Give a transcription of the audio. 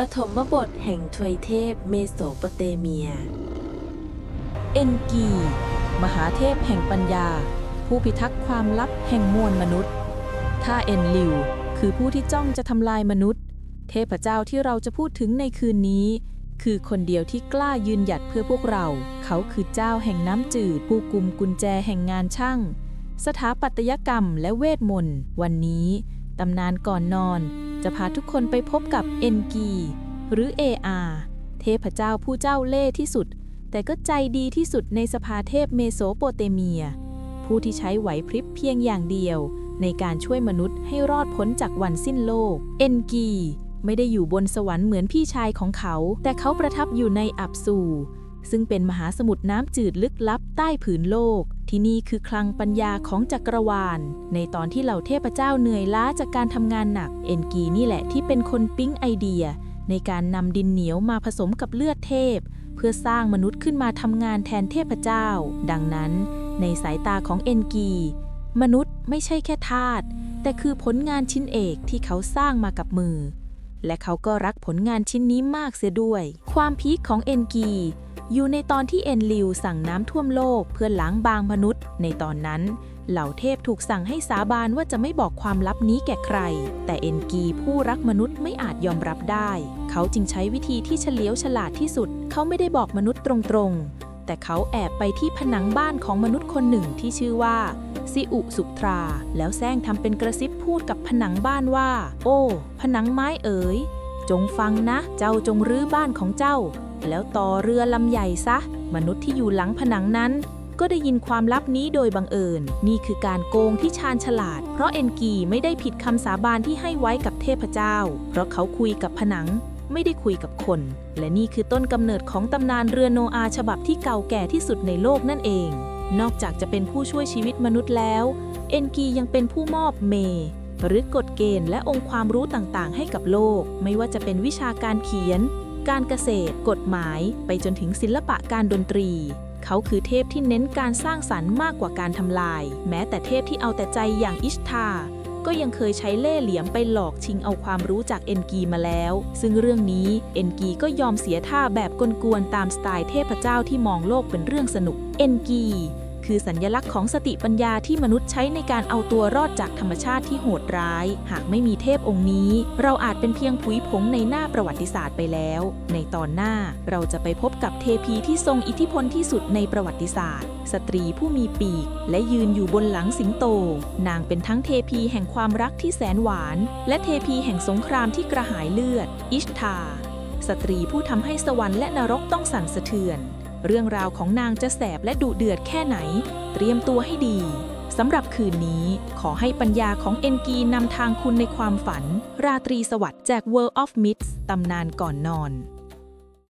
ปฐมบทแห่งทวยเทพเมโสปเตเมีย เอ็นกี มหาเทพแห่งปัญญา ผู้พิทักษ์ความลับแห่งมวลมนุษย์ถ้าเอ็นลิว คือผู้ที่จ้องจะทำลายมนุษย์ เทพเจ้าที่เราจะพูดถึงในคืนนี้ คือคนเดียวที่กล้ายืนหยัดเพื่อพวกเรา เขาคือเจ้าแห่งน้ำจืด ผู้กุมกุญแจแห่งงานช่าง สถาปัตยกรรมและเวทมนต์ วันนี้ ตำนานก่อนนอน จะพาทุกคนไปพบกับเอ็นกี หรือ AR เทพเจ้าผู้เจ้าเล่ห์ที่สุด แต่ก็ใจดีที่สุดในสภาเทพเมโสโปเตเมีย ผู้ที่ใช้ไหวพริบเพียงอย่างเดียว ในการช่วยมนุษย์ให้รอดพ้นจากวันสิ้นโลก เอ็นกี ไม่ได้อยู่บนสวรรค์เหมือนพี่ชายของเขา แต่เขาประทับอยู่ในอับสูซึ่งเป็นมหาสมุทรน้ำจืดลึกลับใต้ผืนโลก ที่นี่คือคลังปัญญาของจักรวาล ในตอนที่เหล่าเทพเจ้าเหนื่อยล้าจากการทำงานหนัก เอ็นกีนี่แหละที่เป็นคนปิ๊งไอเดีย ในการนำดินเหนียวมาผสมกับเลือดเทพ เพื่อสร้างมนุษย์ขึ้นมาทำงานแทนเทพเจ้า ดังนั้น ในสายตาของเอ็นกี มนุษย์ไม่ใช่แค่ทาสแต่คือผลงานชิ้นเอกที่เขาสร้างมากับมือ และเขาก็รักผลงานชิ้นนี้มากเสียด้วย ความพีคของเอ็นกี อยู่ในตอนที่เอ็นลิวสั่งน้ำท่วมโลกเพื่อล้างบางมนุษย์ ในตอนนั้น เหล่าเทพถูกสั่งให้สาบานว่าจะไม่บอกความลับนี้แก่ใคร แต่เอ็นกีผู้รักมนุษย์ไม่อาจยอมรับได้ เขาจึงใช้วิธีที่เฉลียวฉลาดที่สุด เขาไม่ได้บอกมนุษย์ตรงๆ แต่เขาแอบไปที่ผนังบ้านของมนุษย์คนหนึ่งที่ชื่อว่าซิอุสุทรา แล้วแซงทำเป็นกระซิบพูดกับผนังบ้านว่า โอ้ ผนังไม้เอ๋ย จงฟังนะ เจ้าจงรื้อบ้านของเจ้า แล้วต่อเรือลำใหญ่ซะ มนุษย์ที่อยู่หลังผนังนั้น ก็ได้ยินความลับนี้โดยบังเอิญ นี่คือการโกงที่ชาญฉลาด เพราะเอ็นกีไม่ได้ผิดคำสาบานที่ให้ไว้กับเทพเจ้า เพราะเขาคุยกับผนัง ไม่ได้คุยกับคน และนี่คือต้นกำเนิดของตำนานเรือโนอา์ฉบับที่เก่าแก่ที่สุดในโลกนั่นเอง นอกจากจะเป็นผู้ช่วยชีวิตมนุษย์แล้ว เอ็นกียังเป็นผู้มอบเมหรือกฎเกณฑ์และองค์ความรู้ต่างๆ ให้กับโลก ไม่ว่าจะเป็นวิชาการเขียน การเกษตร กฎหมาย ไปจนถึงศิลปะการดนตรี เขาคือเทพที่เน้นการสร้างสรรค์มากกว่าการทำลาย แม้แต่เทพที่เอาแต่ใจอย่างอิชทาก็ยังเคยใช้เล่ห์เหลี่ยมไปหลอกชิงเอาความรู้จากเอ็นกีมาแล้ว ซึ่งเรื่องนี้เอ็นกีก็ยอมเสียท่าแบบกลวนๆตามสไตล์เทพเจ้าที่มองโลกเป็นเรื่องสนุก เอ็นกี คือสัญญลักษณ์ของสติปัญญาที่มนุษย์ใช้ในการเอาตัวรอดจากธรรมชาติที่โหดร้าย หากไม่มีเทพองค์นี้ เราอาจเป็นเพียงผุยผงในหน้าประวัติศาสตร์ไปแล้ว ในตอนหน้าเราจะไปพบกับเทพีที่ทรงอิทธิพลที่สุดในประวัติศาสตร์ สตรีผู้มีปีก และยืนอยู่บนหลังสิงโต นางเป็นทั้งเทพีแห่งความรักที่แสนหวาน และเทพีแห่งสงครามที่กระหายเลือด อิชทา สตรีผู้ทำให้สวรรค์และนรกต้องสั่นสะเทือน เรื่องราวของนางจะแสบและดุเดือดแค่ไหน เตรียมตัวให้ดีสำหรับคืนนี้ขอให้ปัญญาของเอ็นกีนำทางคุณในความฝัน ราตรีสวัสดิ์จาก World of Myths ตำนานก่อนนอน